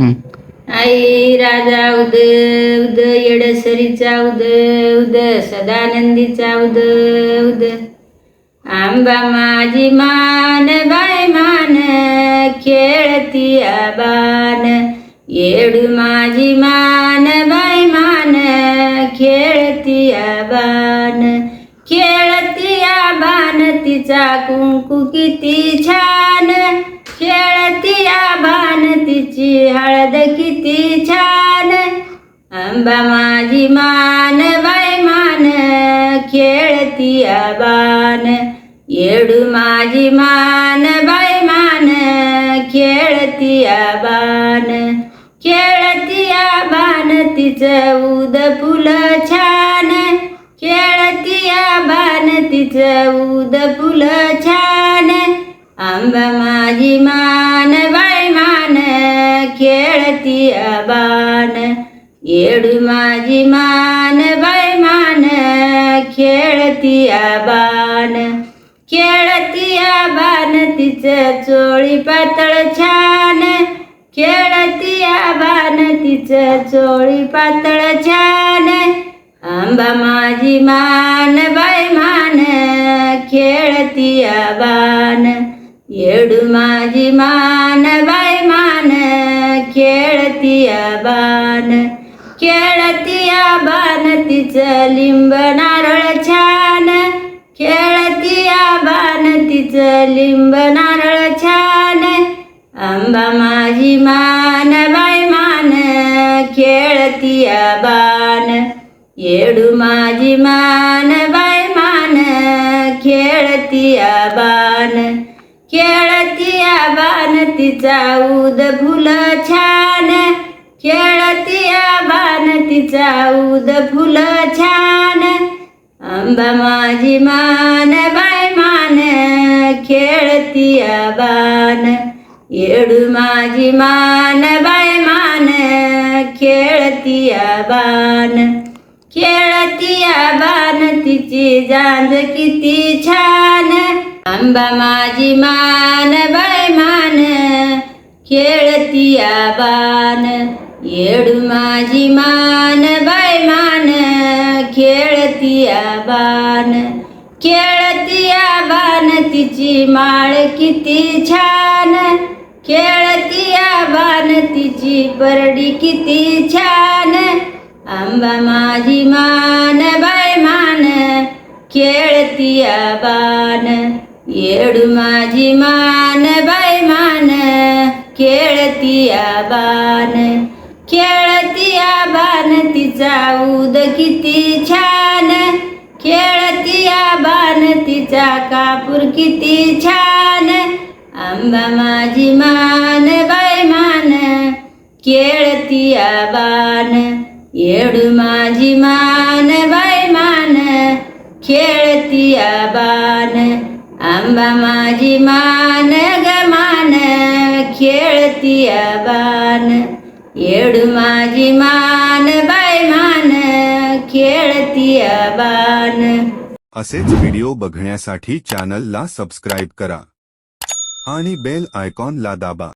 आई राजा उद उद येडसरीचा उद उद सदानंदीचा उद उद आंबा माझी मान बाय मान खेळती आबान. येडू माझी मान बाय मान खेळती आबान. खेळती आबान तिचा कुंकू किती छान. किती छान. अंबा माझी मान बाय मान खेळती आबान. येडू माझी मान बाय मान खेळती आबान. खेळती आबान तिचं उद फुलं छान. खेळती आबान तिचं उद फुलं छान. आंबा माझी मान खेळती बान येडू माझी मान बाय खेळती बान खेळती बान तिचं चोळी पातळ छान. खेळती बान तिचं चोळी पातळ छान. आंबा माझी मान बाय खेळती बान येडू माझी मान बाय खेळती बाण खेळती बाण तिचं लिंब नारळ छान. खेळती बाण तिचं लिंब नारळ छान. आंबा माझी मान बाय मान खेळती बाण. येडू माझी मान. तिचा उद फुलं छान. खेळती बान तिचा उद फुलं छान. आंबा माझी मान बाय मान खेळती बान येडू माझी मान बाय मान खेळती बान खेळती बान तिची जांज किती छान. आंबा माझी मान बाय खेळती बान येडू माझी मान बाय मान. खेळतिया बान खेळती बान तिची माळ किती छान. खेळतिया बान तिची परडी किती छान. आंबा माझी मान बाय मान. खेळतिया बान येडू माझी मान बाय मान. खेळतिया बान खेळतिया बान तिचा उद किती छान. खेळतिया बान तिचा कापूर किती छान. आंबा माझी मान बाय मान. खेळती बान येडू माझी मान बाय मान. खेळती बान आंबा माझी मान ग मान. खेळती बान येडू माझी मान बाय मान खेळती बान असेच व्हिडिओ बघण्यासाठी चॅनलला सबस्क्राईब करा. आणि बेल आयकॉनला दाबा.